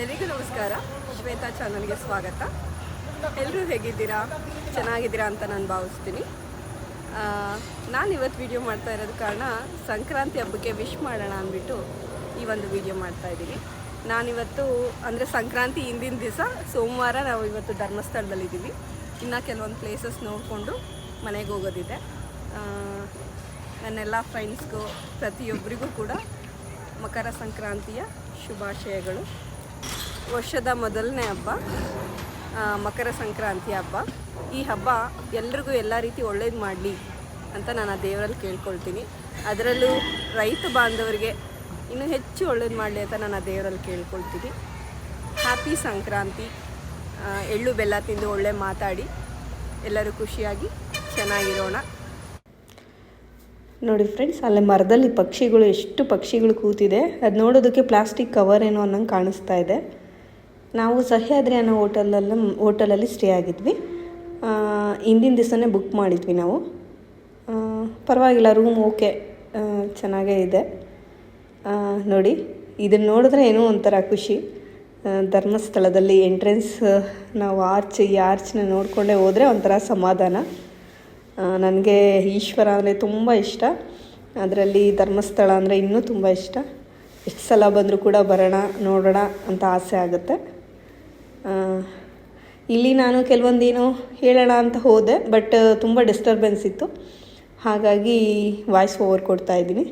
ಎಲ್ರಿಗೂ ನಮಸ್ಕಾರ. ಶ್ವೇತಾ ಚಾನಲ್ಗೆ ಸ್ವಾಗತ. ಎಲ್ಲರೂ ಹೇಗಿದ್ದೀರಾ? ಚೆನ್ನಾಗಿದ್ದೀರಾ ಅಂತ ನಾನು ಭಾವಿಸ್ತೀನಿ. ನಾನು ಇವತ್ತು ವಿಡಿಯೋ ಮಾಡ್ತಾ ಇರೋದು ಕಾರಣ ಸಂಕ್ರಾಂತಿ ಹಬ್ಬಕ್ಕೆ ವಿಶ್ ಮಾಡೋಣ ಅಂದ್ಬಿಟ್ಟು ಈ ಒಂದು ವಿಡಿಯೋ ಮಾಡ್ತಾ ಇದ್ದೀನಿ. ನಾನಿವತ್ತು ಅಂದರೆ ಸಂಕ್ರಾಂತಿ ಹಿಂದಿನ ದಿವಸ ಸೋಮವಾರ ನಾವು ಇವತ್ತು ಧರ್ಮಸ್ಥಳದಲ್ಲಿದ್ದೀವಿ ಇನ್ನು ಕೆಲವೊಂದು ಪ್ಲೇಸಸ್ ನೋಡಿಕೊಂಡು ಮನೆಗೆ ಹೋಗೋದಿದೆ. ನನ್ನೆಲ್ಲ ಫ್ರೆಂಡ್ಸ್ಗೂ ಪ್ರತಿಯೊಬ್ಬರಿಗೂ ಕೂಡ ಮಕರ ಸಂಕ್ರಾಂತಿಯ ಶುಭಾಶಯಗಳು. ವರ್ಷದ ಮೊದಲನೇ ಹಬ್ಬ ಮಕರ ಸಂಕ್ರಾಂತಿ ಹಬ್ಬ. ಈ ಹಬ್ಬ ಎಲ್ರಿಗೂ ಎಲ್ಲ ರೀತಿ ಒಳ್ಳೇದು ಮಾಡಲಿ ಅಂತ ನಾನು ಆ ದೇವರಲ್ಲಿ ಕೇಳ್ಕೊಳ್ತೀನಿ. ಅದರಲ್ಲೂ ರೈತ ಬಾಂಧವರಿಗೆ ಇನ್ನೂ ಹೆಚ್ಚು ಒಳ್ಳೇದು ಮಾಡಲಿ ಅಂತ ನಾನು ಆ ದೇವರಲ್ಲಿ ಕೇಳ್ಕೊಳ್ತೀನಿ. ಹ್ಯಾಪಿ ಸಂಕ್ರಾಂತಿ. ಎಳ್ಳು ಬೆಲ್ಲ ತಿಂದು ಒಳ್ಳೆ ಮಾತಾಡಿ. ಎಲ್ಲರೂ ಖುಷಿಯಾಗಿ ಚೆನ್ನಾಗಿರೋಣ. ನೋಡಿ ಫ್ರೆಂಡ್ಸ್ ಅಲ್ಲಿ ಮರದಲ್ಲಿ ಪಕ್ಷಿಗಳು, ಎಷ್ಟು ಪಕ್ಷಿಗಳು ಕೂತಿದೆ. ಅದು ನೋಡೋದಕ್ಕೆ ಪ್ಲಾಸ್ಟಿಕ್ ಕವರ್ ಏನೋ ಅನ್ನಂಗೆ ಕಾಣಿಸ್ತಾ ಇದೆ. ನಾವು ಸಹ್ಯಾದ್ರಿ ಅನ್ನೋ ಹೋಟೆಲಲ್ಲಿ ಹೋಟೆಲಲ್ಲಿ ಸ್ಟೇ ಆಗಿದ್ವಿ. ಹಿಂದಿನ ದಿವಸನೇ ಬುಕ್ ಮಾಡಿದ್ವಿ ನಾವು. ಪರವಾಗಿಲ್ಲ, ರೂಮ್ ಓಕೆ ಚೆನ್ನಾಗೇ ಇದೆ. ನೋಡಿ ಇದನ್ನು ನೋಡಿದ್ರೆ ಏನೋ ಒಂಥರ ಖುಷಿ. ಧರ್ಮಸ್ಥಳದಲ್ಲಿ ಎಂಟ್ರೆನ್ಸ್ ನಾವು ಆರ್ಚ್ ಈ ಆರ್ಚ್ನ ನೋಡಿಕೊಂಡೇ ಹೋದರೆ ಒಂಥರ ಸಮಾಧಾನ. ನನಗೆ ಈಶ್ವರ ಅಂದರೆ ತುಂಬ ಇಷ್ಟ. ಅದರಲ್ಲಿ ಧರ್ಮಸ್ಥಳ ಅಂದರೆ ಇನ್ನೂ ತುಂಬ ಇಷ್ಟ. ಎಷ್ಟು ಸಲ ಬಂದರೂ ಕೂಡ ಬರೋಣ, ನೋಡೋಣ ಅಂತ ಆಸೆ ಆಗುತ್ತೆ. ಇಲ್ಲಿ ನಾನು ಕೆಲವೊಂದೇನೋ ಹೇಳೋಣ ಅಂತ ಹೋದೆ ಬಟ್ ತುಂಬ ಡಿಸ್ಟರ್ಬೆನ್ಸ್ ಇತ್ತು. ಹಾಗಾಗಿ ವಾಯ್ಸ್ ಓವರ್ ಕೊಡ್ತಾ ಇದ್ದೀನಿ.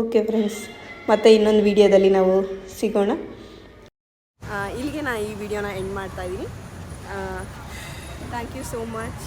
ಓಕೆ ಫ್ರೆಂಡ್ಸ್ ಮತ್ತೆ ಇನ್ನೊಂದು ವಿಡಿಯೋದಲ್ಲಿ ನಾವು ಸಿಗೋಣ. ಇಲ್ಲಿಗೆ ನಾನು ಈ ವಿಡಿಯೋನ ಎಂಡ್ ಮಾಡ್ತಾ ಇದ್ದೀನಿ. Thank you so much